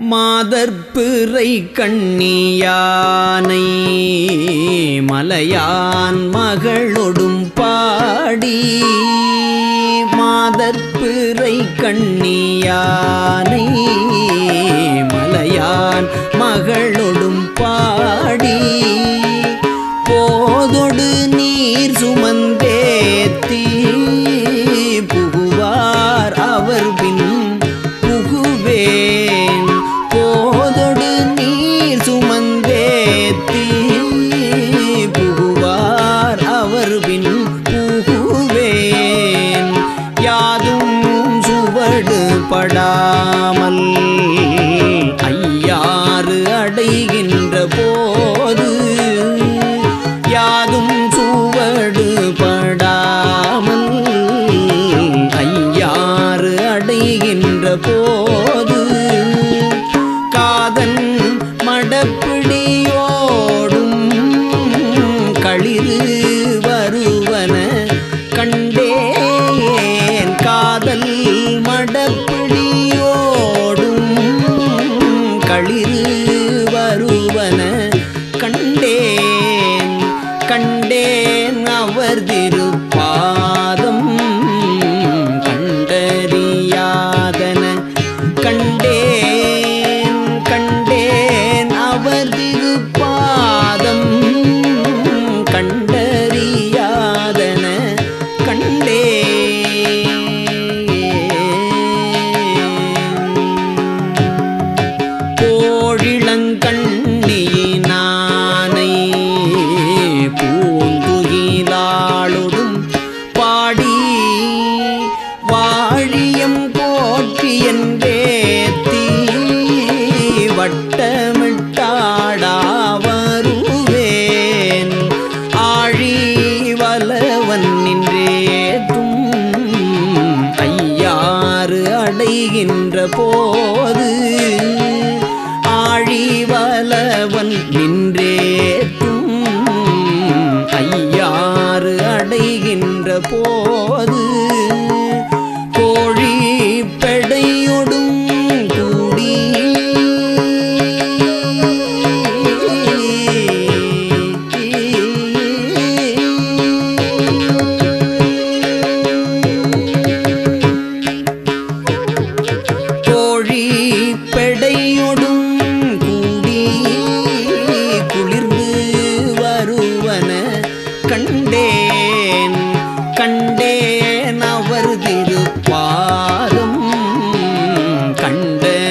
மாதற்பிறை கண்ணியானை மலையான் மகளொடும் பாடி. மாதற்பிறை கண்ணியானை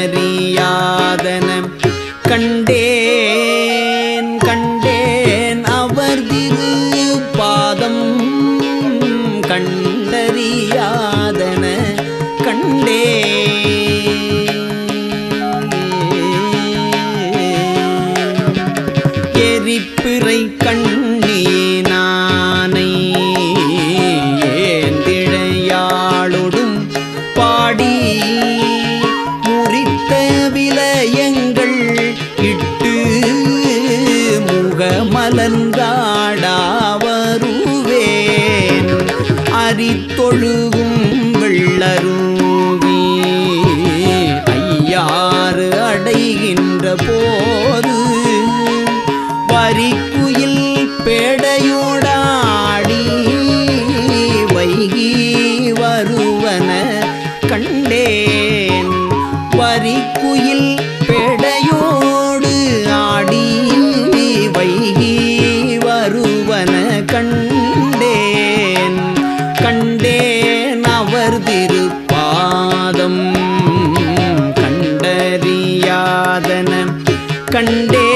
கண்டறியாதனம் கண்டே எங்க கைக்குயில் பெடையோடு ஆடி வைகி வருவன கண்டேன். கண்டேன் அவர் திருப்பாதம் கண்டறியாதன. கண்டே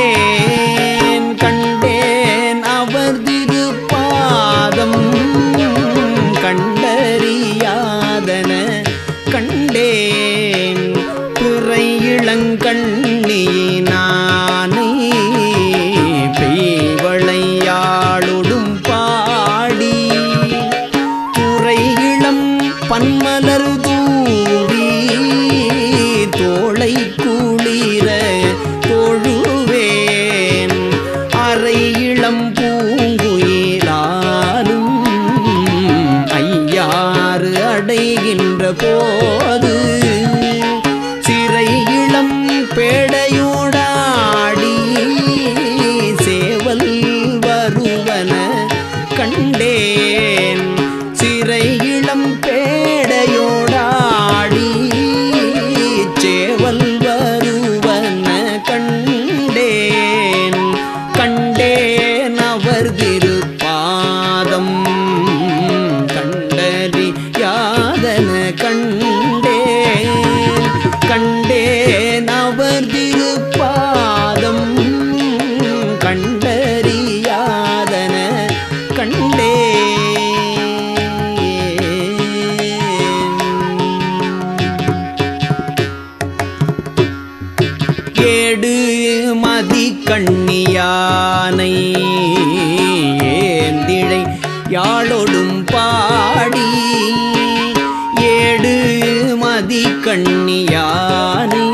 கண்ணியினானை பெய்வளையாளொடும் பாடி துறை இளம் பன்மலர் தூரி தோளை ஏடு மதி கண்ணியானை. ஏந்திழை யாழொடும் பாடி. ஏடு மதி கண்ணியானை.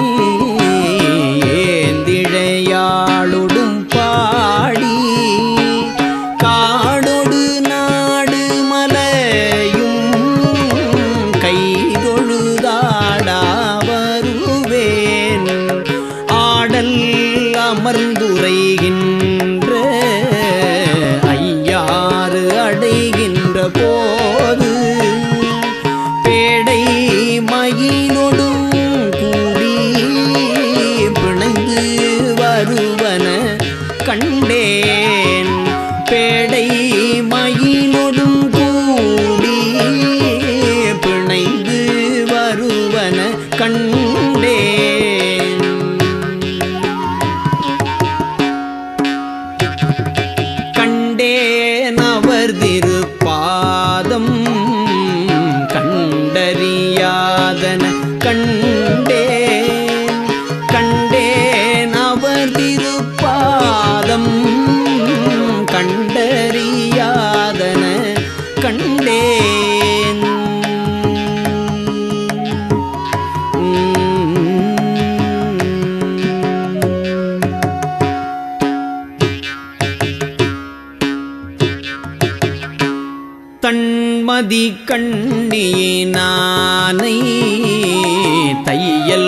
அமர்ந்து மதி கண்ணியே நானை